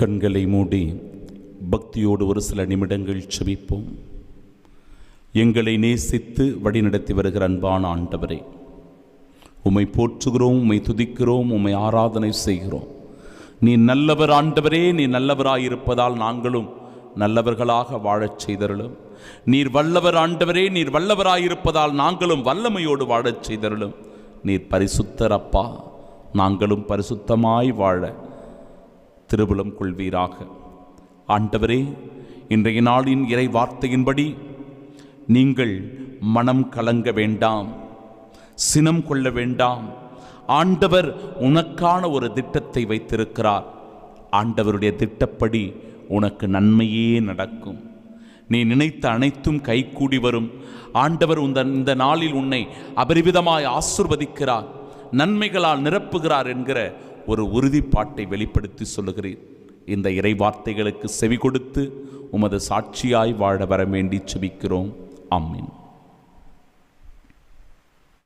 கண்களை மூடி பக்தியோடு ஒரு சில நிமிடங்கள் செபிப்போம். எங்களை நேசித்து வழிநடத்தி வருகிற அன்பான ஆண்டவரே உம்மை போற்றுகிறோம் உம்மை துதிக்கிறோம் உம்மை ஆராதனை செய்கிறோம். நீ நல்லவர் ஆண்டவரே நீ நல்லவராயிருப்பதால் நாங்களும் நல்லவர்களாக வாழச் செய்தருளும். நீர் வல்லவர் ஆண்டவரே நீர் வல்லவராயிருப்பதால் நாங்களும் வல்லமையோடு வாழச் செய்தருளும். நீர் பரிசுத்தரப்பா நாங்களும் பரிசுத்தமாய் வாழ திருபுலம் கொள்வீராக. ஆண்டவரே இன்றைய நாளின் இறை வார்த்தையின்படி நீங்கள் மனம் கலங்க வேண்டாம் சினம் கொள்ள வேண்டாம். ஆண்டவர் உனக்கான ஒரு திட்டத்தை வைத்திருக்கிறார். ஆண்டவருடைய திட்டப்படி உனக்கு நன்மையே நடக்கும். நீ நினைத்த அனைத்தும் கைகூடி வரும். ஆண்டவர் உந்த இந்த நாளில் உன்னை அபரிவிதமாய் ஆசிர்வதிக்கிறார். நன்மைகளால் நிரப்புகிறார் என்கிற ஒரு உறுதிப்பாட்டை வெளிப்படுத்தி சொல்லுகிறேன். இந்த இறை வார்த்தைகளுக்கு செவி கொடுத்து உமது சாட்சியாய் வாழ வர வேண்டி செபிக்கிறோம். ஆமீன்.